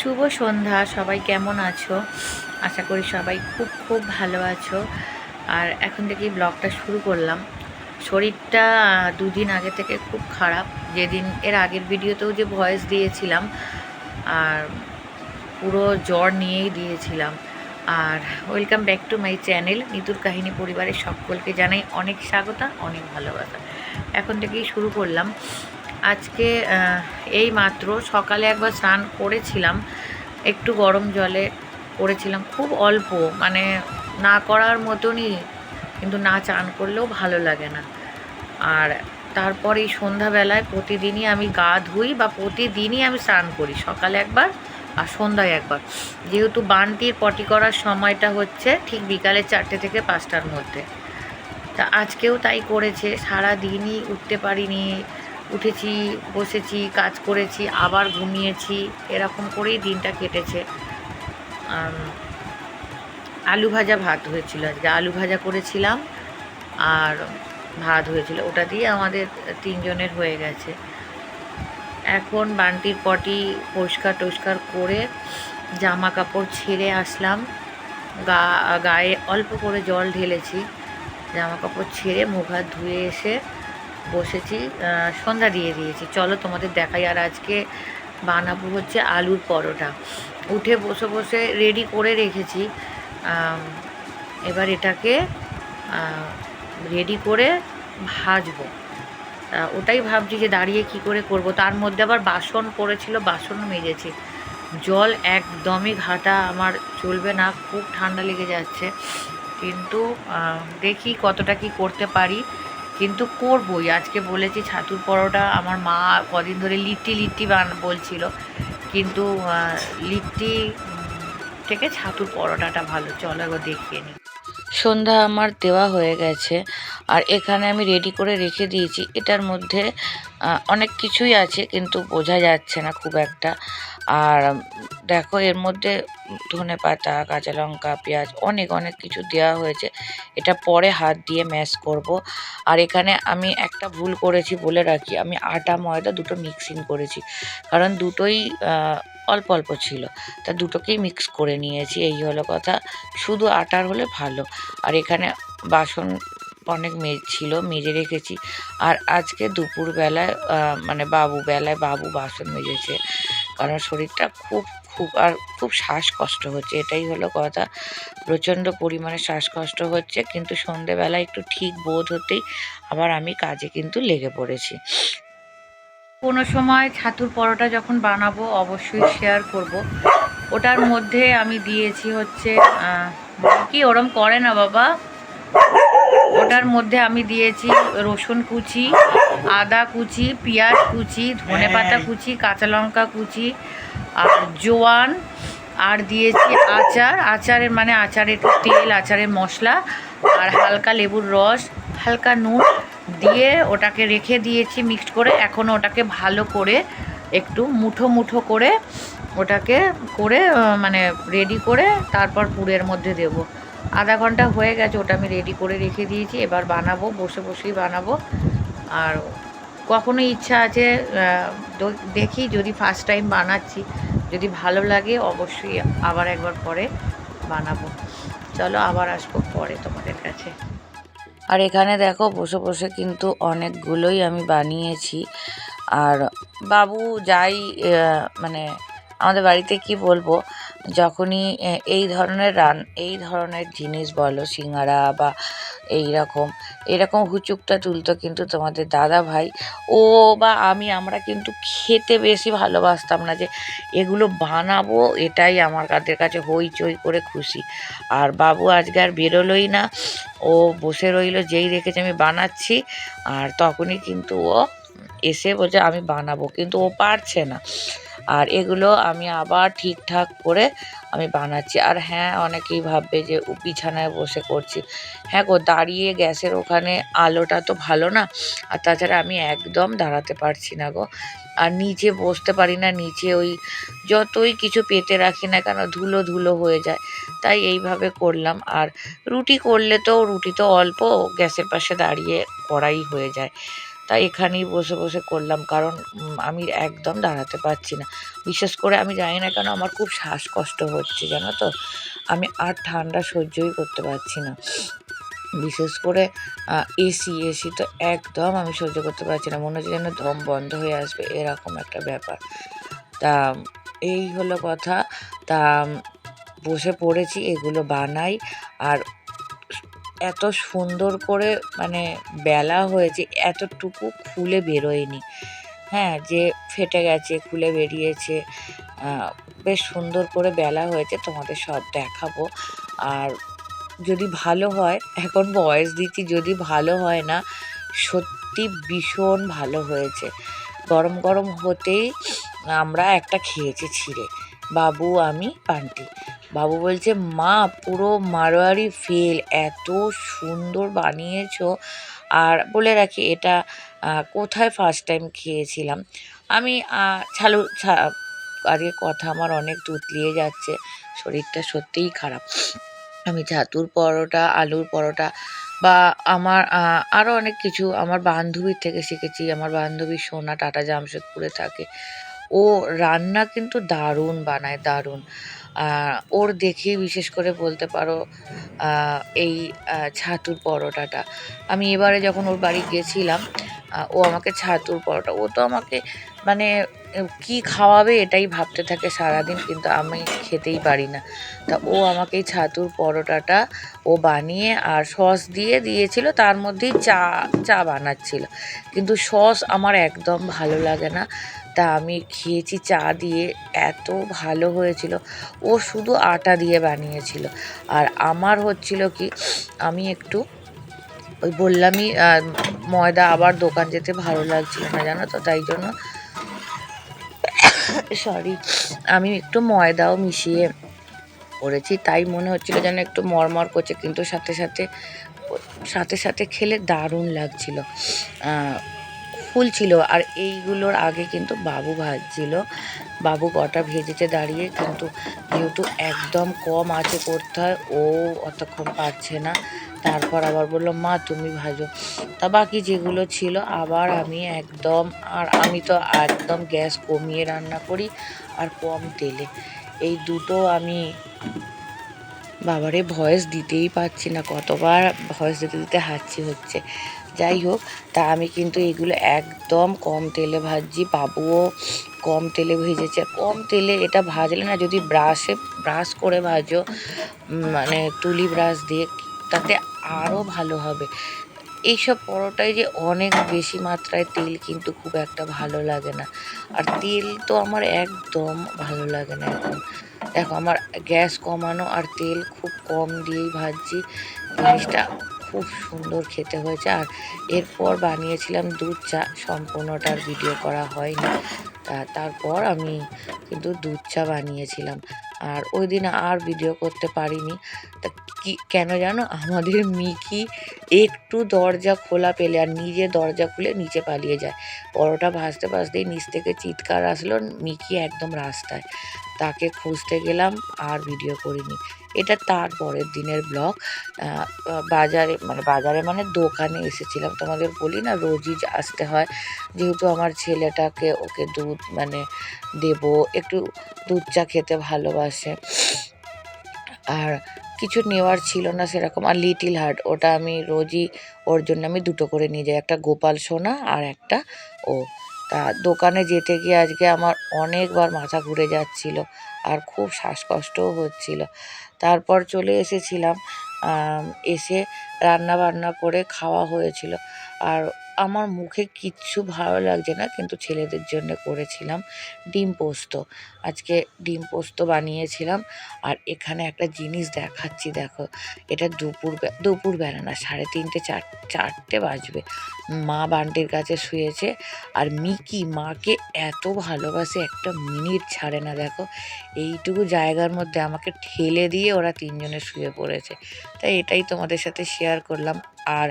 শুভ সন্ধ্যা, সবাই কেমন আছো? আশা করি সবাই খুব খুব ভালো আছো। আর এখন থেকেই ব্লগটা শুরু করলাম। শরীরটা দুদিন আগে থেকে খুব খারাপ। যেদিন, এর আগের ভিডিওতেও যে ভয়েস দিয়েছিলাম, আর পুরো জ্বর নিয়েই দিয়েছিলাম। আর welcome back to my channel নিতুর কাহিনী পরিবারের সকলকে জানাই অনেক স্বাগত, অনেক ভালোবাসা। এখন থেকেই শুরু করলাম। আজকে এই মাত্র সকালে একবার স্নান করেছিলাম। একটু গরম জলে করেছিলাম, খুব অল্প। মানে না করার মতনই, কিন্তু না চান করলেও ভালো লাগে না। আর তারপর এই সন্ধ্যাবেলায় প্রতিদিনই আমি গা ধুই বা প্রতিদিনই আমি স্নান করি, সকালে একবার আর সন্ধ্যায় একবার। যেহেতু বানটির পটি করার সময়টা হচ্ছে ঠিক বিকালে চারটে থেকে পাঁচটার মধ্যে। তা আজকেও তাই করেছে সারা দিনই উঠতে পারিনি উঠেছি, বসেছি, কাজ করেছি, আবার ঘুমিয়েছি, এরকম করেই দিনটা কেটেছে। আলু ভাজা ভাত হয়েছিল আজকে। আলু ভাজা করেছিলাম আর ভাত হয়েছিল। ওটা দিয়ে আমাদের তিনজনের হয়ে গেছে। এখন বান্টির পটি পরিষ্কার টরিষ্কার করে জামা কাপড় ছেড়ে আসলাম। গা, গায়ে অল্প করে জল ঢেলেছি। জামা কাপড় ছেড়ে মুখ হাত ধুয়ে এসে বসেছি সন্ধ্যা দিয়ে দিয়েছি। চলো তোমাদের দেখাই আর আজকে বানাবো হচ্ছে আলুর পরোটা। উঠে বসে বসে রেডি করে রেখেছি। এবার এটাকে রেডি করে ভাজবো। ওটাই ভাবছি যে দাঁড়িয়ে কি করে করব। তার মধ্যে আবার বাসন পড়েছিল বাসনও মেজেছি। জল একদমই ঘাটা আমার চলবে না, খুব ঠান্ডা লেগে যাচ্ছে। কিন্তু দেখি কতটা কি করতে পারি। কিন্তু করবই। আজকে বলেছি ছাতুর পরোটা আমার মা কদিন ধরে লিট্টি লিট্টি বান বলছিল। কিন্তু লিট্টি থেকে ছাতুর পরোটাটা ভালো। চলো একবার দেখিয়ে নিই সন্ধ্যা আমার দেওয়া হয়ে গেছে। আর এখানে আমি রেডি করে রেখে দিয়েছি। এটার মধ্যে অনেক কিছুই আছে, কিন্তু বোঝা যাচ্ছে না খুব একটা। আর দেখো, এর মধ্যে ধনে পাতা, কাঁচা লঙ্কা, পেঁয়াজ অনেক অনেক কিছু দেওয়া হয়েছে। এটা পরে হাত দিয়ে ম্যাশ করব। আর এখানে আমি একটা ভুল করেছি বলে রাখি, আমি আটা, ময়দা দুটো মিক্সিং করেছি। কারণ দুটোই অল্প অল্প ছিল। তা দুটোকেই মিক্স করে নিয়েছি, এই হলো কথা। শুধু আটার হলে ভালো। আর এখানে বাসন অনেক মেজ ছিল, মেজে রেখেছি। আর আজকে দুপুরবেলায় মানে বাবু বেলায় বাবু বাসন মেজেছে। কারণ শরীরটা খুব খুব, আর খুব শ্বাসকষ্ট হচ্ছে। এটাই হলো কথা। প্রচণ্ড পরিমাণে শ্বাসকষ্ট হচ্ছে, কিন্তু সন্ধেবেলায় একটু ঠিক বোধ হতেই আবার আমি কাজে কিন্তু লেগে পড়েছি। কোনো সময় ছাতুর পরোটা যখন বানাবো, অবশ্যই শেয়ার করব। ওটার মধ্যে আমি দিয়েছি হচ্ছে কি ওরম করে না বাবা? ওটার মধ্যে আমি দিয়েছি রসুন কুচি, আদা কুচি, পেঁয়াজ কুচি, ধনে পাতা কুচি, কাঁচা লঙ্কা কুচি, আর জোয়ান, আর দিয়েছি আচার। আচারের মানে আচারের একটু তেল, আচারের মশলা, আর হালকা লেবুর রস, হালকা নুন দিয়ে ওটাকে রেখে দিয়েছি মিক্সড করে। এখন ওটাকে ভালো করে একটু মুঠো মুঠো করে ওটাকে, করে মানে রেডি করে তারপর পুরের মধ্যে দেবো। আধা ঘণ্টা হয়ে গেছে, ওটা আমি রেডি করে রেখে দিয়েছি। এবার বানাবো, বসে বসেই বানাবো। আর কখনো ইচ্ছা আছে দেখি যদি ফার্স্ট টাইম বানাচ্ছি। যদি ভালো লাগে, অবশ্যই আবার একবার পরে বানাবো। চলো আবার আসব পরে তোমাদের কাছে। আর এখানে দেখো, বসে বসে কিন্তু অনেকগুলোই আমি বানিয়েছি। আর বাবু যাই মানে আমাদের বাড়িতে কি বলব যখনই এই ধরনের রান, এই ধরনের জিনিস বলো, সিঙ্গারা বা এই রকম এরকম হুচুকটা তুলতো কিন্তু তোমাদের দাদা ভাই। ও বা আমি, আমরা কিন্তু খেতে বেশি ভালোবাসতাম না যে, এগুলো বানাবো, এটাই আমার কাদের কাছে হইচই করে খুশি। আর বাবু আজকে আর বেরোলোই না। ও বসে রইল, যেই দেখেছে আমি বানাচ্ছি। আর তখনই কিন্তু ও এসে বলছে, আমি বানাবো। কিন্তু ও পারছে না। আর এগুলো আমি আবার ঠিকঠাক করে আমি বানাচ্ছি। আর হ্যাঁ অনেকেই ভাববে যে বিছানায় বসে করছি। হ্যাঁ গো, দাঁড়িয়ে গ্যাসের ওখানে আলোটা তো ভালো না। আর তাছাড়া আমি একদম দাঁড়াতে পারছি না গো। আর নিচে বসতে পারি না, নিচে ওই যতই কিছু পেতে রাখি না কেন ধুলো ধুলো হয়ে যায়। তাই এইভাবে করলাম। আর রুটি করলে তো রুটি তো অল্প, গ্যাসের পাশে দাঁড়িয়ে করাই হয়ে যায়। তাই এখানেই বসে বসে করলাম। কারণ আমি একদম দাঁড়াতে পারছি না। বিশেষ করে আমি জানি না কেন আমার খুব শ্বাসকষ্ট হচ্ছে, জানো তো? আমি আর ঠান্ডা সহ্যই করতে পারছি না। বিশেষ করে এসি এসি তো একদম আমি সহ্য করতে পারছি না। মনে হচ্ছে যেন দম বন্ধ হয়ে আসবে, এরকম একটা ব্যাপার। তা, এই হলো কথা। তা, বসে পড়েছি, এগুলো বানাই। আর এত সুন্দর করে মানে বেলা হয়েছে, এতটুকু খুলে বেরোয়নি। হ্যাঁ যে ফেটে গেছে খুলে বেরিয়েছে বেশ সুন্দর করে বেলা হয়েছে, তোমাদের সব দেখাবো। আর যদি ভালো হয়, এখন ভয়েস দিচ্ছি, যদি ভালো হয় না, সত্যি ভীষণ ভালো হয়েছে। গরম গরম হতেই আমরা একটা খেয়েছি ছিঁড়ে। বাবু, আমি পান্টি। বাবু বলছে, মা, পুরো মারোয়ারি ফেল, এত সুন্দর বানিয়েছো। আর বলে রাখি, এটা কোথায় ফার্স্ট টাইম খেয়েছিলাম? আমি ছালু আজকে কথা আমার অনেক তুতলিয়ে যাচ্ছে, শরীরটা সত্যিই খারাপ। আমি ছাতুর পরোটা, আলুর পরোটা বা আমার আরও অনেক কিছু, আমার বান্ধবীর থেকে শিখেছি। আমার বান্ধবী সোনা, টাটা জামশেদপুরে থাকে। ও রান্না কিন্তু দারুণ, বানায় দারুণ। ওর দেখেই বিশেষ করে বলতে পারো এই ছাতুর পরোটাটা। আমি এবারে যখন ওর বাড়ি গেছিলাম ও আমাকে ছাতুর পরোটা, ও তো আমাকে মানে কি খাওয়াবে এটাই ভাবতে থাকে সারাদিন, কিন্তু আমি খেতেই পারি না। তা ও আমাকে এই ছাতুর পরোটাটা ও বানিয়ে আর সস দিয়ে দিয়েছিল, তার মধ্যেই চা চা বানাচ্ছিল। কিন্তু সস আমার একদম ভালো লাগে না। তা আমি খেয়েছি চা দিয়ে, এত ভালো হয়েছিল। ও শুধু আটা দিয়ে বানিয়েছিল। আর আমার হচ্ছিল কি, আমি একটু ওই বললামই ময়দা আবার দোকান যেতে ভালো লাগছিল না, জানো তো? তাই জন্য সরি, আমি একটু ময়দাও মিশিয়ে করেছি। তাই মনে হচ্ছিল যেন একটু মরমর করছে, কিন্তু সাথে সাথে সাথে সাথে খেলে দারুণ লাগছিল। ফুল ছিল আর এইগুলোর আগে কিন্তু বাবু ভাজছিল। বাবু কটা ভেজেতে দাঁড়িয়ে কিন্তু যেহেতু একদম কম আছে করতে হয়, ও অতক্ষণ পারছে না। তারপর আবার বলল, মা, তুমি ভাজো। তা বাকি যেগুলো ছিল, আবার আমি একদম আর আমি তো একদম গ্যাস কমিয়ে রান্না করি আর কম তেলে। এই দুটো আমি বাবারে ভয়েস দিতেই পারছি না, কতবার ভয়েস দিতে দিতে হাঁচি হচ্ছে। যাই হোক তা আমি কিন্তু এগুলো একদম কম তেলে ভাজছি। বাবুও কম তেলে ভেজেছে। কম তেলে এটা ভাজলে না যদি ব্রাশে, ব্রাশ করে ভাজো মানে তুলি ব্রাশ দিয়ে, তাতে আরও ভালো হবে। এইসব পরোটায় যে অনেক বেশি মাত্রায় তেল কিন্তু খুব একটা ভালো লাগে না। আর তেল তো আমার একদম ভালো লাগে না এখন। দেখো, আমার গ্যাস কমানো আর তেল খুব কম দিয়েই ভাজছি। জিনিসটা খুব সুন্দর খেতে হয়েছে। আর এরপর বানিয়েছিলাম দুধ চা সম্পূর্ণটার ভিডিও করা হয়নি। তারপর আমি কিন্তু দুধ চা বানিয়েছিলাম। আর ওই দিন আর ভিডিও করতে পারিনি। তা কি, কেন জানো? আমাদের মিকি একটু দরজা খোলা পেলে আর নিজে দরজা খুলে নিচে পালিয়ে যায়। পরোটা ভাজতে ভাজতেই নিচ থেকে চিৎকার আসলো, মিকি একদম রাস্তায়। তাকে খুঁজতে গেলাম, আর ভিডিও করিনি। এটা তার পরের দিনের ব্লগ। বাজারে মানে বাজারে মানে দোকানে এসেছিলাম। তোমাদের বলি না, রোজই আসতে হয়। যেহেতু আমার ছেলেটাকে ওকে দুধ মানে দেব, একটু দুধ চা খেতে ভালোবাসে। আর কিছু নেওয়ার ছিল না সেরকম। আর লিটিল হার্ট, ওটা আমি রোজই ওর জন্য আমি দুটো করে নিয়ে যাই। একটা গোপাল সোনা আর একটা ও। তা দোকানে যেতে গিয়ে আজকে আমার অনেকবার মাথা ঘুরে যাচ্ছিল। আর খুব শ্বাসকষ্টও হচ্ছিল। তারপর চলে এসেছিলাম এসে রান্না বান্না করে খাওয়া হয়েছিল। আর আমার মুখে কিচ্ছু ভালো লাগছে না, কিন্তু ছেলেদের জন্য করেছিলাম ডিম পোস্ত। আজকে ডিম পোস্ত বানিয়েছিলাম, আর এখানে একটা জিনিস দেখাচ্ছি, দেখো। এটা দুপুর দুপুরবেলা না, সাড়ে তিনটে চার, চারটে বাজবে। মা বান্টির কাছে শুয়েছে, আর মিকি মাকে এত ভালোবাসে, একটা মিনিট ছাড়ে না, দেখো। এইটুকু জায়গার মধ্যে আমাকে ঠেলে দিয়ে ওরা তিনজনে শুয়ে পড়েছে। তাই এটাই তোমাদের সাথে শেয়ার করলাম। আর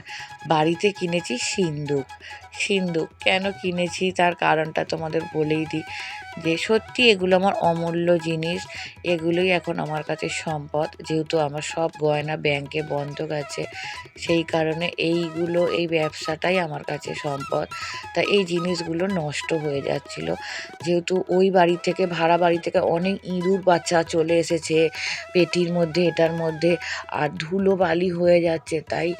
বাড়িতে কিনেছি সিন্দুক। সিন্দুক কেন কিনেছি? তার কারণটা তোমাদের বলেই দিই। যে সত্যি এগুলো আমার অমূল্য জিনিস। এগুলোই এখন আমার কাছে সম্পদ। যেহেতু আমার সব গয়না ব্যাংকে বন্ধক আছে, সেই কারণে এইগুলো, এই ব্যবসাটাই আমার কাছে সম্পদ। তা এই জিনিসগুলো নষ্ট হয়ে যাচ্ছিল। যেহেতু ওই বাড়ি থেকে, ভাড়া বাড়ি থেকে অনেক ইঁদুর বাচ্চা চলে এসেছে। পেটির মধ্যে, এটার মধ্যে, আর ধুলো বালি হয়ে যাচ্ছে। তাই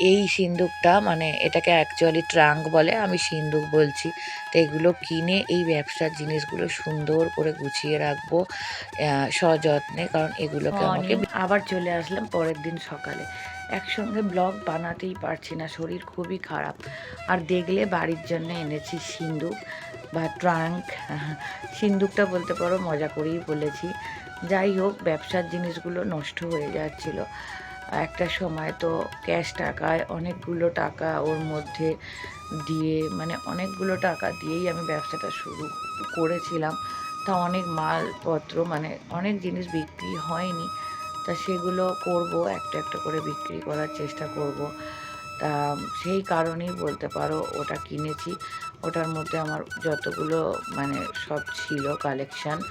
এই সিন্দুকটা মানে এটাকে অ্যাকচুয়ালি ট্রাঙ্ক বলে আমি সিন্দুক বলছি। তো এগুলো কিনে এই ব্যবসার জিনিসগুলো সুন্দর করে গুছিয়ে রাখব সযত্নে কারণ এগুলোকে আমাকে আবার চলে আসলাম পরের দিন সকালে। একসঙ্গে ব্লগ বানাতেই পারছি না শরীর খুবই খারাপ। আর দেখলে বাড়ির জন্য এনেছি সিন্দুক বা ট্রাঙ্ক। সিন্দুকটা বলতে পারো মজা করেই বলেছি। যাই হোক ব্যবসার জিনিসগুলো নষ্ট হয়ে যাচ্ছিল। একটা সময় তো ক্যাশ টাকায় অনেকগুলো টাকা ওর মধ্যে দিয়ে মানে অনেকগুলো টাকা দিয়েই আমি ব্যবসাটা শুরু করেছিলাম। তা অনেক মালপত্র মানে অনেক জিনিস বিক্রি হয়নি। তা সেগুলো করব, একটা একটা করে বিক্রি করার চেষ্টা করব। তা সেই কারণেই বলতে পারো ওটা কিনেছি। ওটার মধ্যে আমার যতগুলো মানে সব ছিল কালেকশান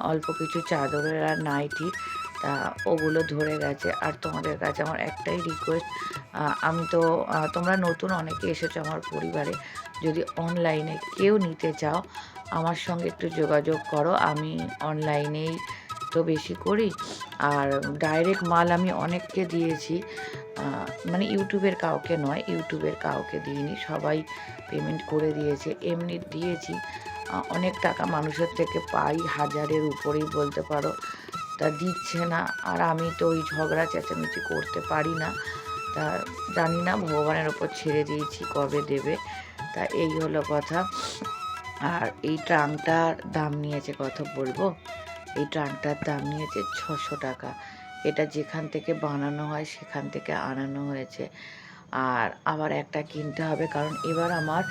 অল্প কিছু চাদরের আর নাইটি তা ওগুলো ধরে গেছে। আর তোমাদের কাছে আমার একটাই রিকোয়েস্ট আমি তো তোমরা নতুন অনেকে এসেছ আমার পরিবারে। যদি অনলাইনে কেউ নিতে চাও, আমার সঙ্গে একটু যোগাযোগ করো। আমি অনলাইনেই তো বেশি করি। আর ডাইরেক্ট মাল আমি অনেককে দিয়েছি। মানে ইউটিউবের কাউকে নয়, ইউটিউবের কাউকে দিইনি। সবাই পেমেন্ট করে দিয়েছে। এমনি দিয়েছি। অনেক টাকা মানুষের থেকে পাই, হাজারের উপরেই বলতে পারো। তা দিচ্ছে না। আর আমি তো ওই ঝগড়া, চেঁচামেচি করতে পারি না। তা জানি না, ভগবানের ওপর ছেড়ে দিয়েছি, কবে দেবে? তা এই হলো কথা। আর এই ট্রাঙ্কটার দাম নিয়েছে কত বলব? এই ট্রাঙ্কটার দাম নিয়েছে ছশো টাকা। এটা যেখান থেকে বানানো হয়, সেখান থেকে আনানো হয়েছে। আর আবার একটা কিনতে হবে, কারণ এবার আমার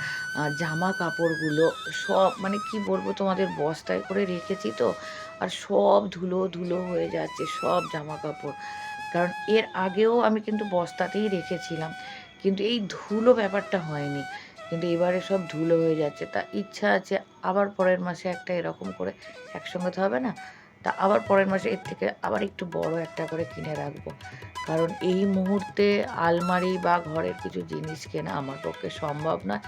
জামা কাপড়গুলো সব মানে কি বলব, তোমাদের বস্তায় করে রেখেছি তো। আর সব ধুলো ধুলো হয়ে যাচ্ছে, সব জামা কাপড় কারণ এর আগেও আমি কিন্তু বস্তাতেই রেখেছিলাম, কিন্তু এই ধুলো ব্যাপারটা হয়নি। কিন্তু এবারে সব ধুলো হয়ে যাচ্ছে, তা ইচ্ছা আছে আবার পরের মাসে একটা এরকম করে একসঙ্গে তো হবে না, তা আবার পরের মাসে এর থেকে আবার একটু বড় একটা করে কিনে রাখব। কারণ এই মুহূর্তে আলমারি বা ঘরের কিছু জিনিস কেনা আমার পক্ষে সম্ভব নয়,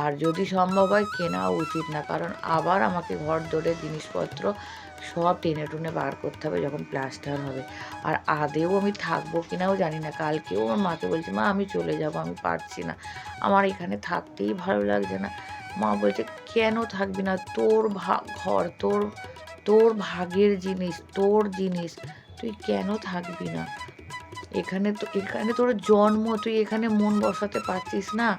আর যদি সম্ভব হয় কেনা উচিত না, কারণ আবার আমাকে ঘর দৌড়ে জিনিসপত্র সব টেনে টুনে বার করতে হবে যখন প্লাস্টার হবে। আর আদেও আমি থাকব কিনাও জানি না। কালকেও আমার মাকে বলছি, মা, আমি চলে যাব, আমি পারছি না। আমার এখানে থাকতেই ভালো লাগছে না। মা বলছে, কেন থাকবি না? তোর ঘর, তোর তোর ভাগের জিনিস, তোর জিনিস। তুই কেন থাকবি না? এখানে তো, এখানে তোর জন্ম, তুই এখানে মন বসাতে পারছিস না?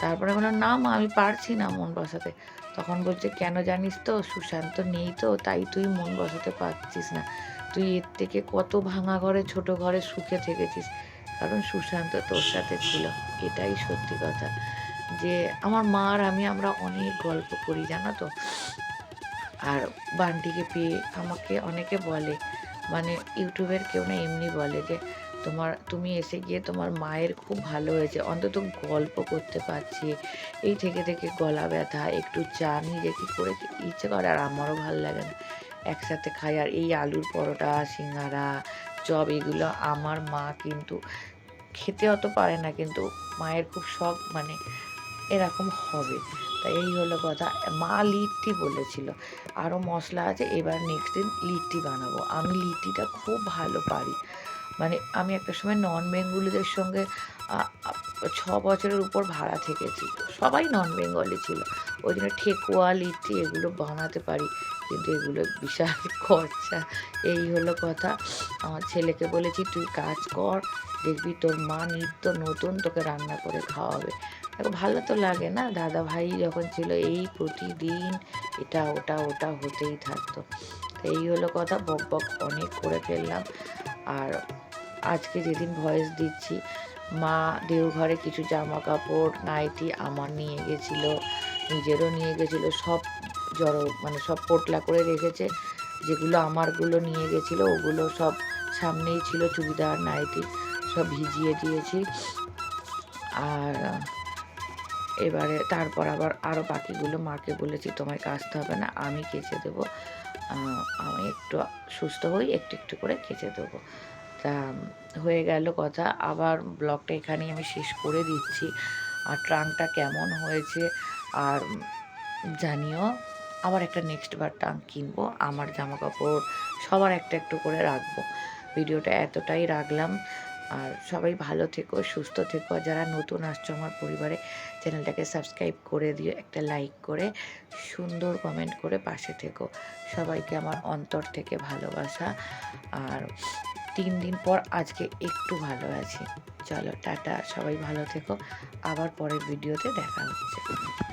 তারপরে বললাম, না মা, আমি পারছি না মন বসাতে। তখন বলছে, কেন জানিস তো, সুশান্ত নেই তো, তাই তুই মন বসাতে পারছিস না। তুই এর থেকে কত ভাঙা ঘরে, ছোট ঘরে সুখে থেকেছিস। কারণ সুশান্ত তোর সাথে ছিল। এটাই সত্যি কথা। যে আমার মা আর আমি আমরা অনেক গল্প করি, জানো তো। আর বান্টিকে পেয়ে আমাকে অনেকে বলে মানে ইউটিউবের কেউ না এমনি বলে যে তোমার, তুমি এসে গিয়ে তোমার মায়ের খুব ভালো হয়েছে। অন্তত গল্প করতে পারছি। এই থেকে থেকে গলা ব্যথা, একটু চা নিজে কি করে ইচ্ছে করে, আর আমারও ভালো লাগে না। একসাথে খাই, আর এই আলুর পরোটা, সিঙ্গারা, চপ, এগুলো আমার মা কিন্তু খেতে অত পারে না, কিন্তু মায়ের খুব শখ মানে এরকম হবে। তাই এই হলো কথা। মা লিট্টি বলেছিল, আরও মশলা আছে, এবার নেক্সট দিন লিট্টি বানাবো। আমি লিট্টিটা খুব ভালো পারি। মানে আমি একটা সময় নন বেঙ্গলিদের সঙ্গে ছ বছরের উপর ভাড়া থেকেছি সবাই নন বেঙ্গলি ছিল। ওই জন্য ঠেকুয়া লিট্টি এগুলো বানাতে পারি। কিন্তু এগুলো বিশাল খরচা। এই হলো কথা। আমার ছেলেকে বলেছি, তুই কাজ কর, দেখবি তোর মা নিত্য নতুন তোকে রান্না করে খাওয়াবে। দেখো, ভালো তো লাগে না? দাদা ভাই যখন ছিল, এই প্রতিদিন এটা ওটা ওটা হতেই থাকতো। এই হলো কথা। বক বক অনেক করে ফেললাম। আর আজকে যেদিন ভয়েস দিচ্ছি, মা দেওঘরে কিছু জামা কাপড় নাইটি আমার নিয়ে গেছিল, নিজেরও নিয়ে গেছিল, সব জড়ো মানে সব পোটলা করে রেখেছে, যেগুলো আমারগুলো নিয়ে গেছিল, ওগুলো সব সামনেই ছিল, চুড়িদার, নাইটি, সব ভিজিয়ে দিয়েছি। আর এবারে তারপর আবার আরও বাকিগুলো মাকে বলেছি, তোমায় কাচতে হবে না, আমি কেচে দেবো। আমি একটু সুস্থ হই, একটু একটু করে কেচে দেবো। তা হয়ে গেল কথা। আবার ব্লগটা এখানেই আমি শেষ করে দিচ্ছি। আর ট্রাঙ্কটা কেমন হয়েছে, আর জানিও, আবার একটা নেক্সট বার ট্রাঙ্ক কিনবো। আমার জামা কাপড় সবার একটা একটু করে রাখব। ভিডিওটা এতটাই রাখলাম। আর সবাই ভালো থেকো, সুস্থ থেকো। যারা নতুন আসছো আমার পরিবারে, চ্যানেলটাকে সাবস্ক্রাইব করে দিও, একটা লাইক করে, সুন্দর কমেন্ট করে পাশে থেকো। সবাইকে আমার অন্তর থেকে ভালোবাসা। আর তিন দিন পর আজকে একটু ভালো আছি। চলো টাটা, সবাই ভালো থেকো। আবার পরের ভিডিওতে দেখা হচ্ছে।